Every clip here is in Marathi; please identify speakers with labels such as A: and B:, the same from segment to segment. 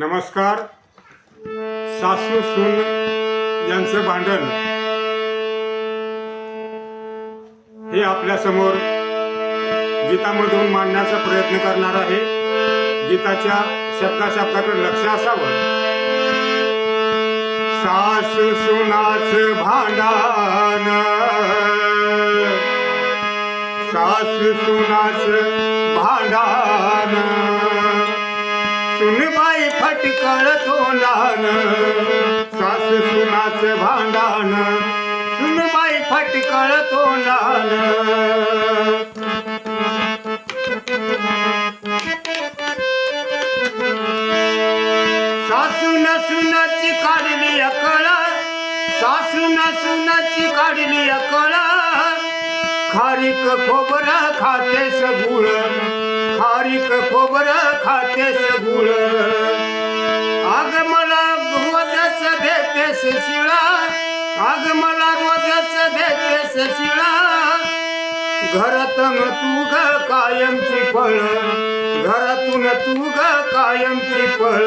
A: नमस्कार. सासू सून यांचं भांडण. हे आपल्यासमोर गीतामधून मांडण्याचा प्रयत्न करणार आहे. गीताच्या शब्दाशब्दाकडे लक्ष असावं. सासू सुनाच भांडण. सासू सुनाच भांडण. सुनबाई फटकळ तोंडान सासू सुनाच भांडण. सुनबाई फटकळ तोंडान सासू न सुनाची काढली अकळ. सासू न सुनाची काढली अकळ. खारीक खोबर खाते सगुळ खारीक खोबर खाते सगुळ शिळा मला रोजच देतेस शिळा घरातून तू ग कायमची फळ. घरातून तू ग कायमची फळ.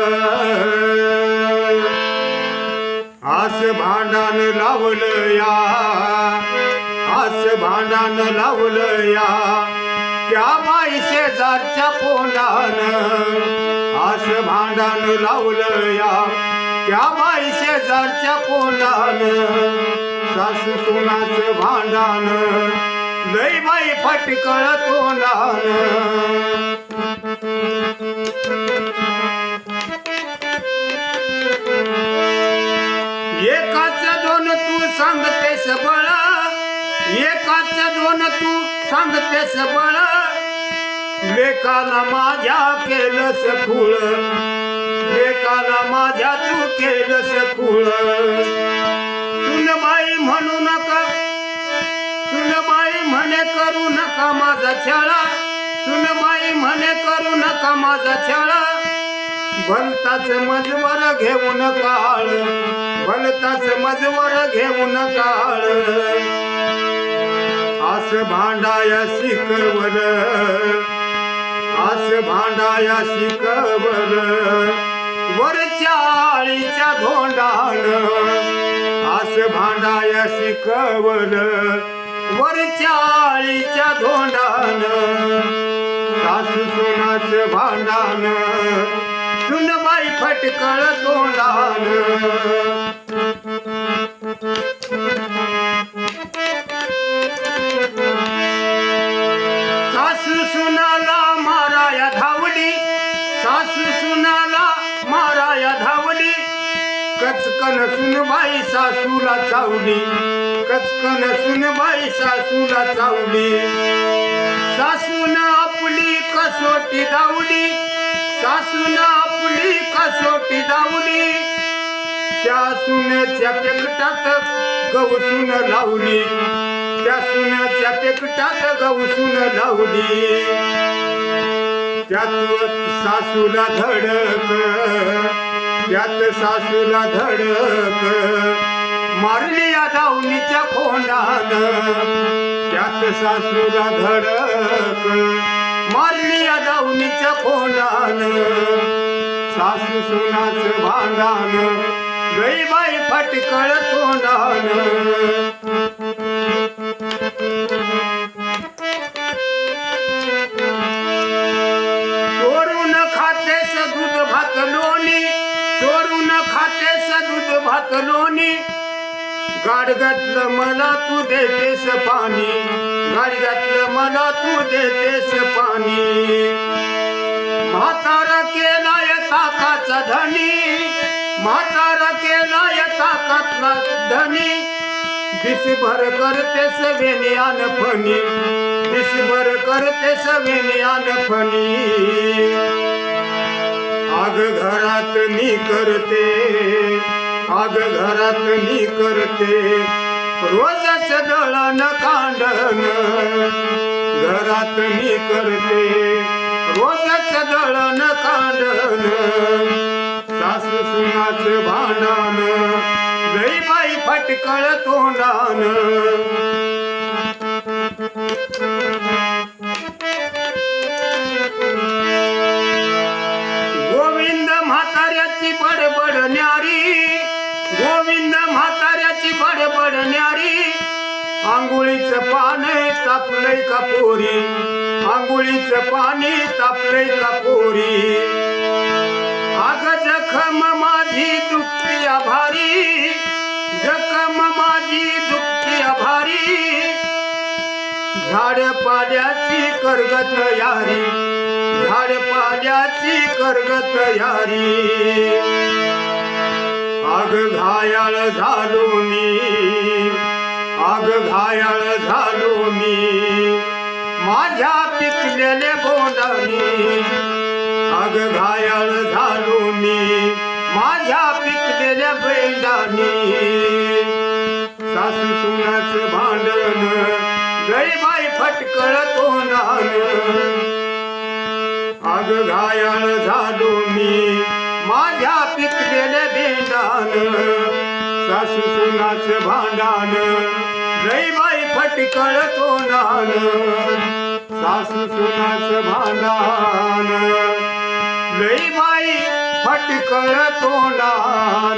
A: आस भांडान लावलं या. आस भांडान लावलं या. त्या बाई शेजारच्या कोंडान आस भांडान लावलं या. त्या बाई शेजारच्या पोलान सासू सुनाच भांडान लई बाई फटकळ तोंडान. एकाच दोन तू सांगतेस बळा एकाच दोन तू सांगतेस बळा. लेखाला माझ्या केलं खूळ केलंस सुनबाई म्हणू नका. सुनबाई म्हणे करू नका माझा छळा. सुनबाई म्हणे करू नका माझा छळा. भलताच मजवर घेऊन काळ भलताच मजवर घेऊन काळ आस भांडाया शिकवल. आस भांडाया शिकवल. वरच्या आळीच्या धोंडान आस भांडाय शिकवल. वरच्या आळीच्या धोंडान सासू सुनाच भांडान सुनबाई फटकळ तोंडान सासू सुनाला माराया धावली. सासू सुनाला माराया धावली. कचकन सुनबाई सासूला चावली. कचकन सुनबाई सासूला चावली. सासून आपली कसोटी धावली. सासून आपली कसोटी धावली. त्या सुनेच्या पेकटात गवसून लावली. त्या सुनेच्या पेकटात गवसून लावली. त्यात सासूला धडक त्यात सासूला धडक. मारली या दावणीच्या खोंडान त्यात सासूला धडक. मारली या दावणीच्या खोंडान सासू सुनाच भांडान गईबाई फटकळ तोंडान. भात लोणी चोरून खाते दूध भात लोणी गाडग्यातलं मला तू देतेस पाणी गाडग्यातलं मला तू देतेस पाणी. म्हातारा केलाय ताकाचा धनी म्हातारा केलाय ताकातला धनी. दिसभर करते सवेनियान फणी दिसभर करते सवेनियान फणी. आग घरात मी करते आग घरात मी करते. रोजच दळण कांडण घरात मी करते. रोजच दळण कांडण सासू सुनाच भांडण गईबाई फटकळ तोंडान. म्हाताऱ्याची बडबड न्यारी. गोविंद म्हाताऱ्याची बडबड न्यारी. आंघोळीचं पाणी तापलंय कापोरी आंघोळीच आंघोळीचं पाणी तापलंय का जखम माझी दुखती आभारी. जखम माझी दुखती आभारी. झाड पाल्याची करगत यारी. झाड पाल्याची करगत यारी आग घायाळ झालो मी. आग घायाळ झालो मी. माझ्या पिकलेले बोंडानी आग घायाळ झालो मी. माझ्या पिकलेल्या बेंडानी सासू सुनाच भांडण गरीबाई फटकळ तोंडान आग घायाळ झालो मी. माझ्या पिकलेल्या बेंडान सासू सुनाच भांडण गईबाई फटकळ तोंडान. सासू सुनाच भांडान. लई बाई फटकळ तोंडान.